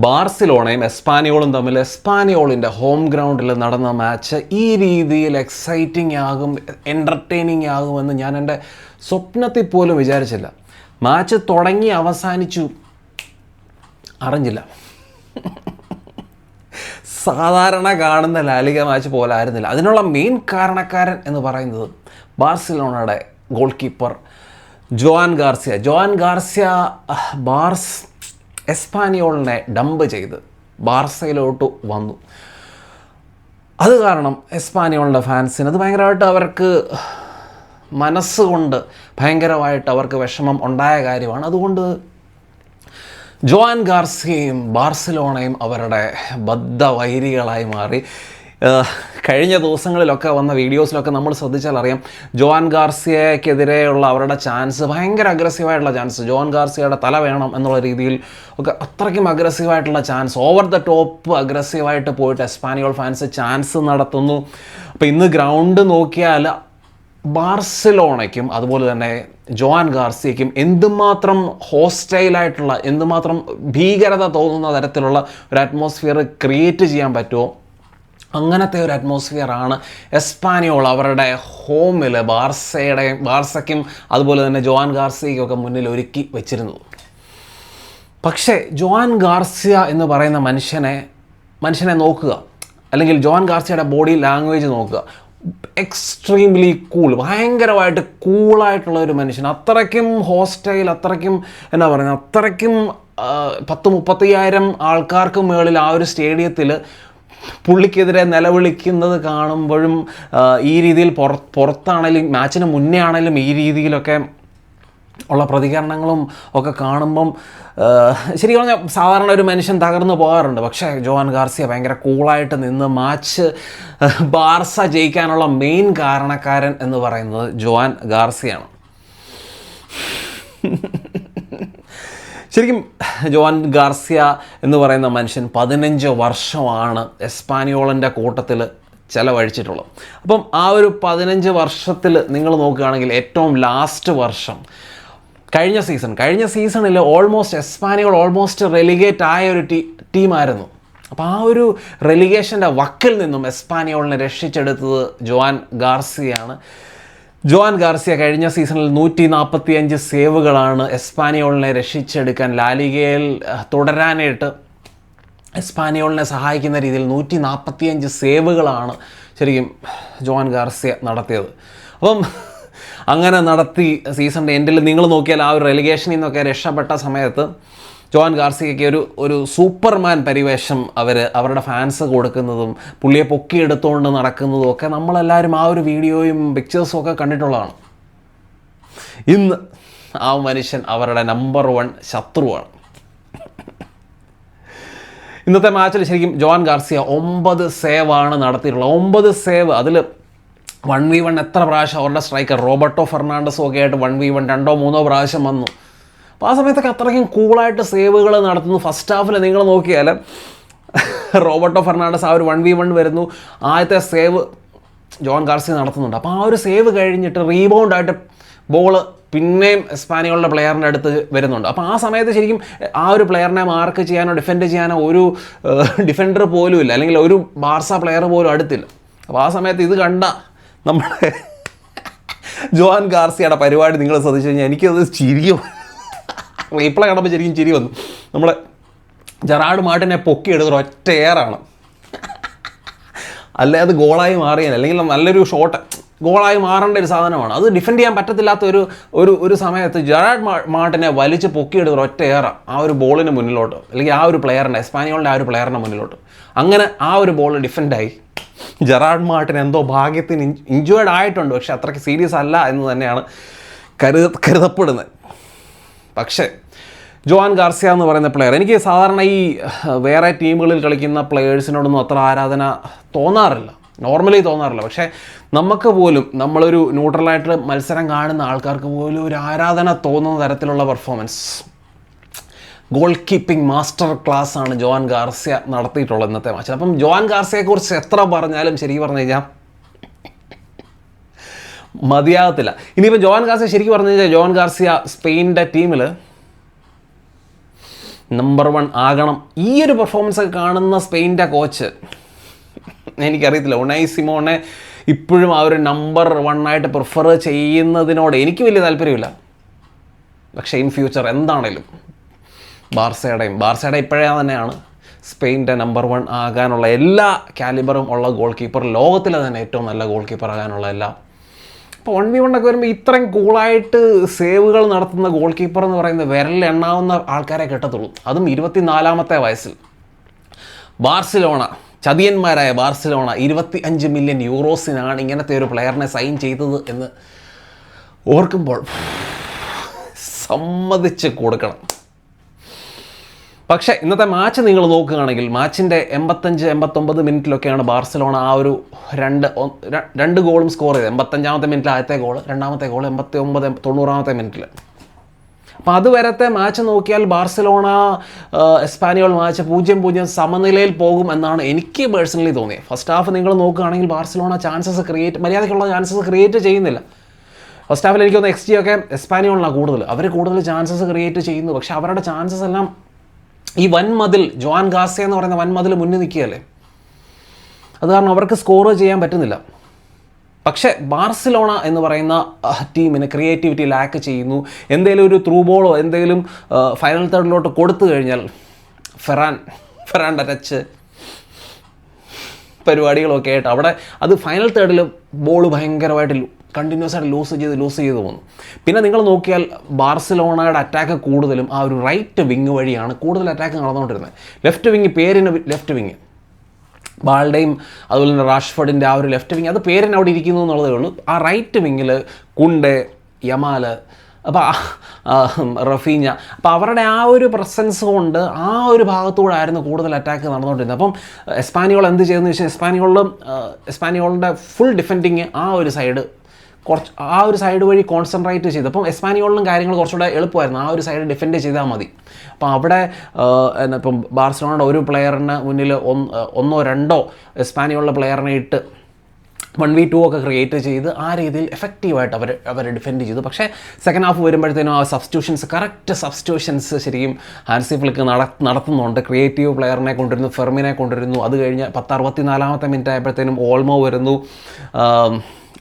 ബാർസിലോണയും എസ്പാനിയോളും തമ്മിൽ എസ്പാനിയോളിന്റെ ഹോം ഗ്രൗണ്ടിൽ നടന്ന മാച്ച് ഈ രീതിയിൽ എക്സൈറ്റിംഗ് ആകും എന്റർടൈനിങ് ആകുമെന്ന് ഞാൻ എന്റെ സ്വപ്നത്തിൽ പോലും വിചാരിച്ചില്ല. മാച്ച് തുടങ്ങി അവസാനിച്ചു. അറിഞ്ഞില്ല. സാധാരണ കാണുന്ന ലാലിക മാച്ച് പോലെ ആയിരുന്നില്ല. അതിനുള്ള മെയിൻ കാരണക്കാരൻ എന്ന് പറയുന്നത് ബാർസിലോണയുടെ goal keeper Joan Garcia. Joan Garcia Barca എസ്പാനിയോളിനെ dump ചെയ്ത് ബാർസയിലോട്ട് വന്നു. അത് കാരണം എസ്പാനിയോളിന്റെ ഫാൻസിന് അത് ഭയങ്കരമായിട്ട് അവർക്ക് മനസ്സുകൊണ്ട് ഭയങ്കരമായിട്ട് അവർക്ക് വിഷമം ഉണ്ടായ കാര്യമാണ്. അതുകൊണ്ട് ജോൻ ഗാർസിയയും ബാർസലോണയും അവരുടെ ബദ്ധവൈരികളായി മാറി. കഴിഞ്ഞ ദിവസങ്ങളിലൊക്കെ വന്ന വീഡിയോസിലൊക്കെ നമ്മൾ ശ്രദ്ധിച്ചാൽ അറിയാം ജോൻ ഗാർസിയക്കെതിരെയുള്ള അവരുടെ ചാൻസ് ഭയങ്കര അഗ്രസീവായിട്ടുള്ള ചാൻസ്. ജോൺ ഗാർസിയയുടെ തല വേണം എന്നുള്ള രീതിയിൽ ഒക്കെ അത്രയ്ക്കും അഗ്രസീവായിട്ടുള്ള ചാൻസ്. ഓവർ ദ ടോപ്പ് അഗ്രസീവായിട്ട് പോയിട്ട് എസ്പാനിയോൾ ഫാൻസ് ചാൻസ് നടത്തുന്നു. അപ്പോൾ ഇന്ന് ഗ്രൗണ്ട് നോക്കിയാൽ ബാർസലോണയ്ക്കും അതുപോലെ തന്നെ ജോൻ ഗാർസിയയ്ക്കും എന്തുമാത്രം ഹോസ്റ്റൈലായിട്ടുള്ള എന്തുമാത്രം ഭീകരത തോന്നുന്ന തരത്തിലുള്ള ഒരു അറ്റ്മോസ്ഫിയർ ക്രിയേറ്റ് ചെയ്യാൻ പറ്റുമോ? അങ്ങനത്തെ ഒരു അറ്റ്മോസ്ഫിയർ ആണ് എസ്പാനിയോൾ അവരുടെ ഹോമിൽ ബാർസയുടെ ബാർസയ്ക്കും അതുപോലെ തന്നെ ജോവാൻ ഗാർസിയയ്ക്കും ഒക്കെ മുന്നിൽ ഒരുക്കി വെച്ചിരുന്നത്. പക്ഷേ ജോവാൻ ഗാർസിയ എന്ന് പറയുന്ന മനുഷ്യനെ മനുഷ്യനെ നോക്കുക. അല്ലെങ്കിൽ ജോൻ ഗാർസിയയുടെ ബോഡി ലാംഗ്വേജ് നോക്കുക. എക്സ്ട്രീംലി കൂൾ ഭയങ്കരമായിട്ട് കൂളായിട്ടുള്ള ഒരു മനുഷ്യൻ. അത്രയ്ക്കും ഹോസ്റ്റൈൽ അത്രയ്ക്കും എന്നാ പറയുക അത്രയ്ക്കും പത്ത് മുപ്പത്തയ്യായിരം ആൾക്കാർക്ക് മുകളിൽ ആ ഒരു സ്റ്റേഡിയത്തിൽ പുള്ളിക്കെതിരെ നിലവിളിക്കുന്നത് കാണുമ്പോഴും ഈ രീതിയിൽ പുറ പുറത്താണെങ്കിലും മാച്ചിന് മുന്നേ ആണെങ്കിലും ഈ രീതിയിലൊക്കെ ഉള്ള പ്രതികരണങ്ങളും ഒക്കെ കാണുമ്പം ശരി പറഞ്ഞാൽ സാധാരണ ഒരു മനുഷ്യൻ തകർന്നു പോകാറുണ്ട്. പക്ഷേ ജോവാൻ ഗാർസിയ ഭയങ്കര കൂളായിട്ട് നിന്ന് മാച്ച് ബാർസ ജയിക്കാനുള്ള മെയിൻ കാരണക്കാരൻ എന്ന് പറയുന്നത് ജോവാൻ ഗാർസിയാണ്. ശരിക്കും ജോവാൻ ഗാർസിയ എന്ന് പറയുന്ന മനുഷ്യൻ പതിനഞ്ച് വർഷമാണ് എസ്പാനിയോളന്റെ കൂട്ടത്തിൽ ചിലവഴിച്ചിട്ടുള്ളത്. അപ്പം ആ ഒരു പതിനഞ്ച് വർഷത്തിൽ നിങ്ങൾ നോക്കുകയാണെങ്കിൽ ഏറ്റവും ലാസ്റ്റ് വർഷം കഴിഞ്ഞ സീസൺ കഴിഞ്ഞ സീസണിൽ ഓൾമോസ്റ്റ് എസ്പാനിയോൾ ഓൾമോസ്റ്റ് റെലിഗേറ്റ് ആയ ഒരു ടീ ടീമായിരുന്നു. അപ്പോൾ ആ ഒരു റെലിഗേഷന്റെ വക്കിൽ നിന്നും എസ്പാനിയോളിനെ രക്ഷിച്ചെടുത്തത് ജോവാൻ ഗാർസിയാണ്. ജോൻ ഗാർസിയ കഴിഞ്ഞ സീസണിൽ നൂറ്റി നാൽപ്പത്തി അഞ്ച് സേവുകളാണ് എസ്പാനിയോളിനെ രക്ഷിച്ചെടുക്കാൻ ലാലികയിൽ തുടരാനായിട്ട് എസ്പാനിയോളിനെ സഹായിക്കുന്ന രീതിയിൽ നൂറ്റി നാൽപ്പത്തിയഞ്ച് സേവുകളാണ് ശരിക്കും ജോവാൻ ഗാർസിയ നടത്തിയത്. അപ്പം അങ്ങനെ നടത്തി സീസണിന്റെ എൻഡിൽ നിങ്ങൾ നോക്കിയാൽ ആ ഒരു റെലിഗേഷനിൽ നിന്നൊക്കെ രക്ഷപ്പെട്ട സമയത്ത് ജോൻ ഗാർസിയയ്ക്ക് ഒരു ഒരു സൂപ്പർമാൻ പരിവേഷം അവർ അവരുടെ ഫാൻസ് കൊടുക്കുന്നതും പുള്ളിയെ പൊക്കിയെടുത്തുകൊണ്ട് നടക്കുന്നതും ഒക്കെ നമ്മളെല്ലാവരും ആ ഒരു വീഡിയോയും പിക്ചേഴ്സും ഒക്കെ കണ്ടിട്ടുള്ളതാണ്. ഇന്ന് ആ മനുഷ്യൻ അവരുടെ നമ്പർ വൺ ശത്രുവാണ്. ഇന്നത്തെ മാച്ചിൽ ശരിക്കും ജോൺ ഗാർസിയ ഒമ്പത് സേവാണ് നടത്തിയിട്ടുള്ളത്. ഒമ്പത് സേവ് അതിൽ വൺ വി വൺ എത്ര പ്രാവശ്യം അവരുടെ സ്ട്രൈക്കർ റോബർട്ടോ ഫെർണാണ്ടസും ഒക്കെ ആയിട്ട് വൺ വി വൺ രണ്ടോ മൂന്നോ പ്രാവശ്യം വന്നു. അപ്പോൾ ആ സമയത്തൊക്കെ അത്രയ്ക്കും കൂളായിട്ട് സേവുകൾ നടത്തുന്നു. ഫസ്റ്റ് ഹാഫിൽ നിങ്ങൾ നോക്കിയാൽ റോബർട്ടോ ഫെർണാണ്ടസ് ആ ഒരു വൺ വി വൺ വരുന്നു. ആദ്യത്തെ സേവ് ജോൺ ഗാർസി നടത്തുന്നുണ്ട്. അപ്പോൾ ആ ഒരു സേവ് കഴിഞ്ഞിട്ട് റീബൗണ്ടായിട്ട് ബോൾ പിന്നെയും സ്പാനികളുടെ പ്ലെയറിന്റെ അടുത്ത് വരുന്നുണ്ട്. അപ്പോൾ ആ സമയത്ത് ശരിക്കും ആ ഒരു പ്ലെയറിനെ മാർക്ക് ചെയ്യാനോ ഡിഫെൻഡ് ചെയ്യാനോ ഒരു ഡിഫെൻഡർ പോലും ഇല്ല. അല്ലെങ്കിൽ ഒരു ബാർസ പ്ലെയർ പോലും അടുത്തില്ല. അപ്പോൾ ആ സമയത്ത് ഇത് കണ്ട നമ്മുടെ ജോൻ ഗാർസിയുടെ പരിപാടി നിങ്ങൾ ശ്രദ്ധിച്ചു കഴിഞ്ഞാൽ എനിക്കത് ചിരിയും. റീപ്ലൈ കാണുമ്പോൾ ശരിക്കും ചിരി വന്നു. നമ്മളെ ജെറാഡ് മാർട്ടിനെ പൊക്കിയെടുത്ത ഒറ്റ എയറാണ് അല്ലേ അത് ഗോളായി മാറിയാൽ അല്ലെങ്കിൽ നല്ലൊരു ഷോട്ട് ഗോളായി മാറേണ്ട ഒരു സാധനമാണ്. അത് ഡിഫെൻഡ് ചെയ്യാൻ പറ്റത്തില്ലാത്ത ഒരു ഒരു ഒരു സമയത്ത് ജെറാഡ് മാട്ടിനെ വലിച്ച് പൊക്കിയെടുത്ത ഒറ്റ ഏറ ആ ഒരു ബോളിന് മുന്നിലോട്ട് അല്ലെങ്കിൽ ആ ഒരു പ്ലെയറിന്റെ എസ്പാനിയോളിന്റെ ആ ഒരു പ്ലെയറിന്റെ മുന്നിലോട്ട്. അങ്ങനെ ആ ഒരു ബോൾ ഡിഫെൻഡായി ജെറാഡ് മാർട്ടിൻ എന്തോ ഭാഗ്യത്തിന് ഇഞ്ചുവേർഡ് ആയിട്ടുണ്ട് പക്ഷെ അത്രയ്ക്ക് സീരിയസ് അല്ല എന്ന് തന്നെയാണ് കരുത കരുതപ്പെടുന്നത്. പക്ഷേ ജോവാൻ ഗാർസിയ എന്ന് പറയുന്ന പ്ലെയർ എനിക്ക് സാധാരണ ഈ വേറെ ടീമുകളിൽ കളിക്കുന്ന പ്ലെയേഴ്സിനോടൊന്നും അത്ര ആരാധന തോന്നാറില്ല. നോർമലി തോന്നാറില്ല. പക്ഷേ നമുക്ക് പോലും നമ്മളൊരു ന്യൂട്രലായിട്ട് മത്സരം കാണുന്ന ആൾക്കാർക്ക് പോലും ഒരു ആരാധന തോന്നുന്ന തരത്തിലുള്ള performance goal keeping master class ആണ് ജോൻ ഗാർസിയ നടത്തിയിട്ടുള്ളത് ഇന്നത്തെ മാച്ചിൽ അപ്പം ജോൻ ഗാർസിയെക്കുറിച്ച് എത്ര പറഞ്ഞാലും ശരിക്കും പറഞ്ഞു കഴിഞ്ഞാൽ മതിയാകത്തില്ല. ഇനിയിപ്പോൾ ജോൺ ഗാർസിയ ശരിക്കും പറഞ്ഞു കഴിഞ്ഞാൽ ജോൺ ഗാർസിയ സ്പെയിനിന്റെ ടീമിൽ നമ്പർ വൺ ആകണം. ഈ ഒരു പെർഫോമൻസ് ഒക്കെ കാണുന്ന സ്പെയിന്റെ കോച്ച് എനിക്കറിയത്തില്ല. ഉണൈ സിമോണെ ഇപ്പോഴും ആ ഒരു നമ്പർ വൺ ആയിട്ട് പ്രിഫർ ചെയ്യുന്നതിനോട് എനിക്ക് വലിയ താല്പര്യമില്ല. പക്ഷേ ഇൻ ഫ്യൂച്ചർ എന്താണേലും ബാർസയുടെയും ബാർസയുടെ ഇപ്പോഴേ തന്നെയാണ് സ്പെയിന്റെ നമ്പർ വൺ ആകാനുള്ള എല്ലാ കാലിബറും ഉള്ള ഗോൾ കീപ്പർ ലോകത്തിലെ തന്നെ ഏറ്റവും നല്ല ഗോൾ കീപ്പർ ആകാനുള്ള എല്ലാ അപ്പോൾ വൺ വി വണ്ണൊക്കെ വരുമ്പോൾ ഇത്രയും കൂളായിട്ട് സേവുകൾ നടത്തുന്ന ഗോൾ കീപ്പർ എന്ന് പറയുന്നത് വിരലിൽ എണ്ണാവുന്ന ആൾക്കാരെ കിട്ടത്തുള്ളൂ. അതും ഇരുപത്തിനാലാമത്തെ വയസ്സിൽ. ബാർസിലോണ ചതിയന്മാരായ ബാർസിലോണ ഇരുപത്തി അഞ്ച് മില്യൺ യൂറോസിനാണ് ഇങ്ങനത്തെ ഒരു പ്ലെയറിനെ സൈൻ ചെയ്തത് എന്ന് ഓർക്കുമ്പോൾ സമ്മതിച്ച് കൊടുക്കണം. പക്ഷേ ഇന്നത്തെ മാച്ച് നിങ്ങൾ നോക്കുകയാണെങ്കിൽ മാച്ചിന്റെ എൺപത്തഞ്ച് എൺപത്തൊമ്പത് മിനിറ്റിലൊക്കെയാണ് ബാർസലോണ ആ ഒരു രണ്ട് രണ്ട് ഗോളും സ്കോർ ചെയ്തത്. എൺപത്തഞ്ചാമത്തെ മിനിറ്റിൽ ആദ്യത്തെ ഗോൾ രണ്ടാമത്തെ ഗോൾ എൺപത്തി ഒമ്പത് തൊണ്ണൂറാമത്തെ മിനിറ്റിൽ അപ്പോൾ അതുവരത്തെ മാച്ച് നോക്കിയാൽ ബാർസലോണ എസ്പാനിയോൾ മാച്ച് പൂജ്യം പൂജ്യം സമനിലയിൽ പോകും എന്നാണ് എനിക്ക് പേഴ്സണലി തോന്നിയത്. ഫസ്റ്റ് ഹാഫ് നിങ്ങൾ നോക്കുകയാണെങ്കിൽ ബാർസലോണ ചാൻസസ് ക്രിയേറ്റ് മര്യാദയ്ക്കുള്ള ചാൻസസ് ക്രിയേറ്റ് ചെയ്യുന്നില്ല. ഫസ്റ്റ് ഹാഫിൽ എനിക്ക് തോന്നുന്നു എക്സ് ജി ഒക്കെ എസ്പാനിയോളിനാണ് കൂടുതൽ. അവർ കൂടുതൽ ചാൻസസ് ക്രിയേറ്റ് ചെയ്യുന്നു. പക്ഷേ അവരുടെ ചാൻസസ് എല്ലാം ഈ വൻമതിൽ ജോൻ ഗാസ എന്ന് പറയുന്ന വൻമതിൽ മുന്നിൽ നിൽക്കുകയല്ലേ? അത് കാരണം അവർക്ക് സ്കോർ ചെയ്യാൻ പറ്റുന്നില്ല. പക്ഷേ ബാർസിലോണ എന്ന് പറയുന്ന ടീമിന് ക്രിയേറ്റിവിറ്റി ലാക്ക് ചെയ്യുന്നു. എന്തെങ്കിലും ഒരു ത്രൂ ബോളോ എന്തെങ്കിലും ഫൈനൽ തേർഡിലോട്ട് കൊടുത്തു കഴിഞ്ഞാൽ ഫെറാൻ ഫെറാന്റെ ടച്ച് പരിപാടികളൊക്കെ ആയിട്ട് അവിടെ അത് ഫൈനൽ തേർഡിൽ ബോൾ ഭയങ്കരമായിട്ട് കണ്ടിന്യൂസ് ആയിട്ട് ലൂസ് ചെയ്ത് ലൂസ് ചെയ്ത് പോകുന്നു പിന്നെ നിങ്ങൾ നോക്കിയാൽ ബാർസലോണയുടെ അറ്റാക്ക് കൂടുതലും ആ ഒരു റൈറ്റ് വിങ് വഴിയാണ് കൂടുതൽ അറ്റാക്ക് നടന്നുകൊണ്ടിരുന്നത്. ലെഫ്റ്റ് വിങ് പേരിന് ലെഫ്റ്റ് വിങ് ബാളുടെയും അതുപോലെ തന്നെ റാഷ്ഫോർഡിന്റെ ആ ഒരു ലെഫ്റ്റ് വിങ് അത് പേരിന് അവിടെ ഇരിക്കുന്നു എന്നുള്ളതേ ഉള്ളൂ. ആ റൈറ്റ് വിങ്ങിൽ കുണ്ടെ യമാൽ അപ്പോൾ റഫീഞ്ഞ. അപ്പോൾ അവരുടെ ആ ഒരു പ്രസൻസ് കൊണ്ട് ആ ഒരു ഭാഗത്തൂടെ ആയിരുന്നു കൂടുതൽ അറ്റാക്ക് നടന്നുകൊണ്ടിരുന്നത്. അപ്പം എസ്പാനിയോൾ എന്ത് ചെയ്തെന്ന് വെച്ചാൽ എസ്പാനിയോളിലും എസ്പാനിയോളിന്റെ ഫുൾ ഡിഫെൻഡിങ് ആ ഒരു സൈഡ് കുറച്ച് ആ ഒരു സൈഡ് വഴി കോൺസെൻട്രേറ്റ് ചെയ്ത്. അപ്പം എസ്പാനിയോളിലും കാര്യങ്ങൾ കുറച്ചുകൂടെ എളുപ്പമായിരുന്നു. ആ ഒരു സൈഡ് ഡിഫെൻഡ് ചെയ്താൽ മതി. അപ്പം അവിടെ എന്നാ ഇപ്പം ബാർസലോണയുടെ ഒരു പ്ലെയറിന് മുന്നിൽ ഒന്ന് ഒന്നോ രണ്ടോ എസ്പാനിയോളിലെ പ്ലെയറിനെ ഇട്ട് വൺ വി ടു ഒക്കെ ക്രിയേറ്റ് ചെയ്ത് ആ രീതിയിൽ എഫക്റ്റീവായിട്ട് അവർ അവർ ഡിഫെൻഡ് ചെയ്തു. പക്ഷേ സെക്കൻഡ് ഹാഫ് വരുമ്പോഴത്തേനും ആ സബ്സ്റ്റിറ്റ്യൂഷൻസ് കറക്റ്റ് സബ്സ്റ്റിറ്റ്യൂഷൻസ് ശരിക്കും ഹാൻസി ഫ്ലിക്ക് നട നടത്തുന്നുണ്ട്. ക്രിയേറ്റീവ് പ്ലെയറിനെ കൊണ്ടുവരുന്നു ഫെർമിനെ കൊണ്ടുവരുന്നു. അത് കഴിഞ്ഞ് പത്ത് അറുപത്തിനാലാമത്തെ മിനിറ്റ് ആയപ്പോഴത്തേനും ഓൾമോ വരുന്നു.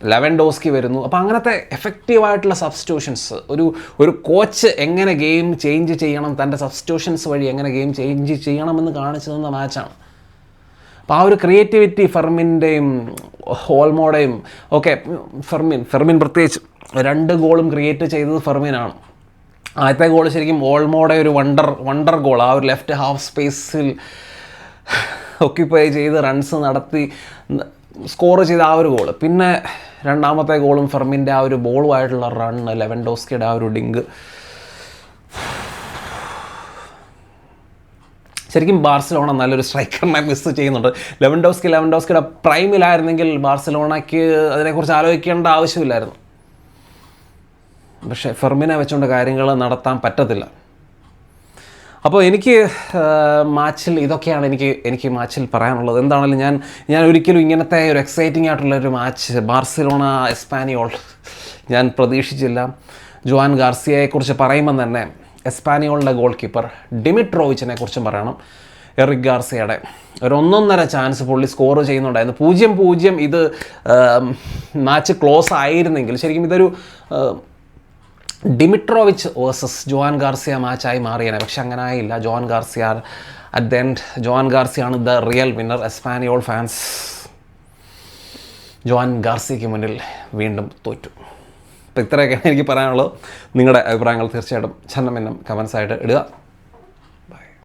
ലെവൻ ഡോസ്കി വരുന്നു. അപ്പോൾ അങ്ങനത്തെ എഫക്റ്റീവായിട്ടുള്ള സബ്സ്റ്റിറ്റ്യൂഷൻസ് ഒരു ഒരു കോച്ച് എങ്ങനെ ഗെയിം ചേഞ്ച് ചെയ്യണം തന്റെ സബ്സ്റ്റിറ്റ്യൂഷൻസ് വഴി എങ്ങനെ ഗെയിം ചേഞ്ച് ചെയ്യണമെന്ന് കാണിച്ചു തന്ന മാച്ചാണ് അപ്പോൾ ആ ഒരു ക്രിയേറ്റിവിറ്റി ഫെർമിന്റെയും ഹോൾമോടെയും ഒക്കെ ഫെർമിൻ ഫെർമിൻ പ്രത്യേകിച്ച് രണ്ട് ഗോളും ക്രിയേറ്റ് ചെയ്തത് ഫെർമിനാണ്. ആദ്യത്തെ ഗോൾ ശരിക്കും ഓൾമോടെ ഒരു വണ്ടർ വണ്ടർ ഗോൾ ആ ഒരു ലെഫ്റ്റ് ഹാഫ് സ്പേസിൽ ഒക്യുപ്പൈ ചെയ്ത് റൺസ് നടത്തി സ്കോർ ചെയ്ത ആ ഒരു ഗോൾ പിന്നെ രണ്ടാമത്തെ ഗോളും ഫെർമിന്റെ ആ ഒരു ബോളുമായിട്ടുള്ള റണ്ണ് ലെവൻ ഡോസ്കിയുടെ ആ ഒരു ഡിങ്ക് ശരിക്കും ബാർസലോണ നല്ലൊരു സ്ട്രൈക്കറിനെ മിസ് ചെയ്യുന്നുണ്ട്. ലെവൻഡോസ്കി ലെവൻഡോസ്കിയുടെ പ്രൈമിലായിരുന്നെങ്കിൽ ബാർസലോണയ്ക്ക് അതിനെക്കുറിച്ച് ആലോചിക്കേണ്ട ആവശ്യമില്ലായിരുന്നു. പക്ഷേ ഫെർമിനെ വെച്ചുകൊണ്ട് കാര്യങ്ങൾ നടത്താൻ പറ്റത്തില്ല. അപ്പോൾ എനിക്ക് മാച്ചിൽ ഇതൊക്കെയാണ് എനിക്ക് എനിക്ക് മാച്ചിൽ പറയാനുള്ളത്. എന്താണെങ്കിലും ഞാൻ ഞാൻ ഒരിക്കലും ഇങ്ങനത്തെ ഒരു എക്സൈറ്റിംഗ് ആയിട്ടുള്ള ഒരു മാച്ച് ബാർസിലോണ എസ്പാനിയോൾ ഞാൻ പ്രതീക്ഷിച്ചില്ല. ജോൻ ഗാർസിയയെക്കുറിച്ച് പറയുമ്പോൾ തന്നെ എസ്പാനിയോളിന്റെ ഗോൾ കീപ്പർ ഡിമിട്രോവിച്ചിനെ കുറിച്ചും പറയണം. എറിക് ഗാർസിയയുടെ ഒരു ഒന്നൊന്നര ചാൻസ് പുള്ളി സ്കോർ ചെയ്യുന്നുണ്ടായിരുന്നു. പൂജ്യം പൂജ്യം ഇത് മാച്ച് ക്ലോസ് ആയിരുന്നെങ്കിൽ ശരിക്കും ഇതൊരു ഡിമിട്രോവിച്ച് വേഴ്സസ് ജോൻ ഗാർസിയ മാച്ചായി മാറിയേനെ. പക്ഷെ അങ്ങനെ ആയില്ല Joan Garcia at the end Joan ഗാർസിയാണ് the real winner Espanyol fans Joan ഗാർസിയയ്ക്ക് മുന്നിൽ വീണ്ടും തോറ്റു. അപ്പോൾ ഇത്രയൊക്കെയാണ് എനിക്ക് പറയാനുള്ളത്. നിങ്ങളുടെ അഭിപ്രായങ്ങൾ തീർച്ചയായിട്ടും ചന്നമെന്നും കമൻസായിട്ട് ഇടുക.